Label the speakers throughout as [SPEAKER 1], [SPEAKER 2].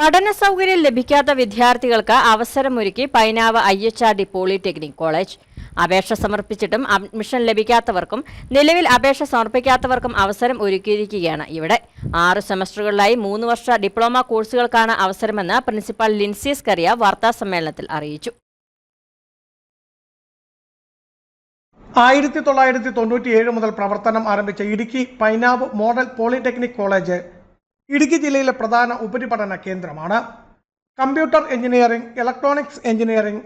[SPEAKER 1] പഠന സൗകര്യം ലഭിക്കാത്ത വിദ്യാർത്ഥികൾക്ക് അവസരമൊരുക്കി Painavu I H R D polytechnic college. അപേക്ഷ സമർപ്പിച്ചിട്ടും അഡ്മിഷൻ ലഭിക്കാത്തവർക്കും നിലവിൽ അപേക്ഷ സമർപ്പിക്കാത്തവർക്കും അവസരം ഒരുക്കിയിരിക്കുകയാണ് ഇവിടെ. ആറ് സെമസ്റ്ററുകളിലായി മൂന്ന് വർഷ ഡിപ്ലോമ കോഴ്സുകൾക്കാണ് അവസരമെന്ന് പ്രിൻസിപ്പൽ ലിൻസീസ് കറിയ വാർത്താസമ്മേളനത്തിൽ അറിയിച്ചു.
[SPEAKER 2] ആയിരത്തി തൊള്ളായിരത്തി തൊണ്ണൂറ്റിയേഴ് മുതൽ പ്രവർത്തനം ആരംഭിച്ച Idukki Painavu model polytechnic college Idukki ജില്ലയിലെ പ്രധാന ഉപരിപഠന കേന്ദ്രമാണ്. Computer engineering electronics engineering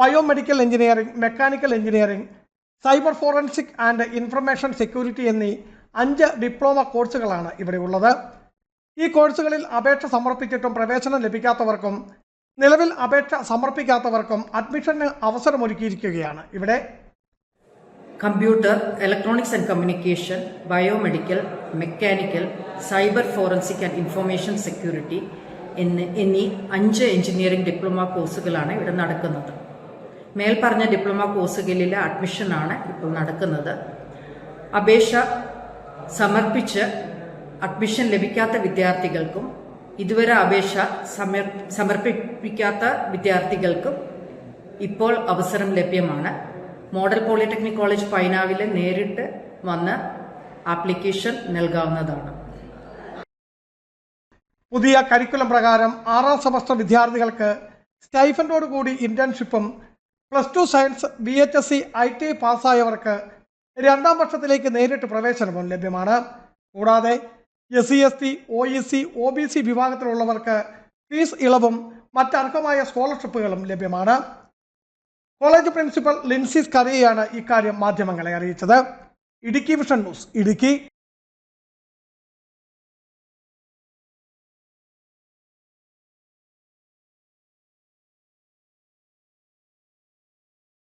[SPEAKER 2] biomedical engineering mechanical engineering cyber forensic and information security എന്നീ അഞ്ച് ഡിപ്ലോമ കോഴ്സുകളാണ് ഇവിടെ ഉള്ളത്. ഈ കോഴ്സുകളിൽ അപേക്ഷ സമർപ്പിച്ചിട്ടും പ്രവേശനം ലഭിക്കാത്തവർക്കും നിലവിൽ അപേക്ഷ സമർപ്പിക്കാത്തവർക്കും അഡ്മിഷന് അവസരമൊരുക്കിയിരിക്കുകയാണ് ഇവിടെ.
[SPEAKER 3] Computer electronics and communication biomedical mechanical cyber forensic and information security എന്ന് എന്നീ അഞ്ച് എഞ്ചിനീയറിംഗ് ഡിപ്ലോമ കോഴ്സുകളാണ് ഇവിടെ നടക്കുന്നത്. മേൽപ്പറഞ്ഞ ഡിപ്ലോമ കോഴ്സുകളിലെ അഡ്മിഷനാണ് ഇപ്പോൾ നടക്കുന്നത്. അപേക്ഷ സമർപ്പിച്ച് അഡ്മിഷൻ ലഭിക്കാത്ത വിദ്യാർത്ഥികൾക്കും ഇതുവരെ അപേക്ഷ സമർ സമർപ്പിക്കാത്ത വിദ്യാർത്ഥികൾക്കും ഇപ്പോൾ അവസരം ലഭ്യമാണ്. മോഡൽ പോളിടെക്നിക് കോളേജ് പൈനാവിൽ നേരിട്ട് വന്ന് ആപ്ലിക്കേഷൻ നൽകാവുന്നതാണ്.
[SPEAKER 2] പുതിയ കരിക്കുലം പ്രകാരം ആറാം സെമസ്റ്റർ വിദ്യാർത്ഥികൾക്ക് സ്റ്റൈഫൻഡോട് കൂടി ഇന്റേൺഷിപ്പും plus two science B H S C I T പാസ്സായവർക്ക് രണ്ടാം വർഷത്തിലേക്ക് നേരിട്ട് പ്രവേശനവും ലഭ്യമാണ്. കൂടാതെ S C S T O E C O B C വിഭാഗത്തിലുള്ളവർക്ക് fees ഇളവും മറ്റർഹമായ സ്കോളർഷിപ്പുകളും ലഭ്യമാണ്. കോളേജ് പ്രിൻസിപ്പൽ ലിൻസിസ് കറിയാണ് ഇക്കാര്യം മാധ്യമങ്ങളെ അറിയിച്ചത്. Idukki vision news Idukki.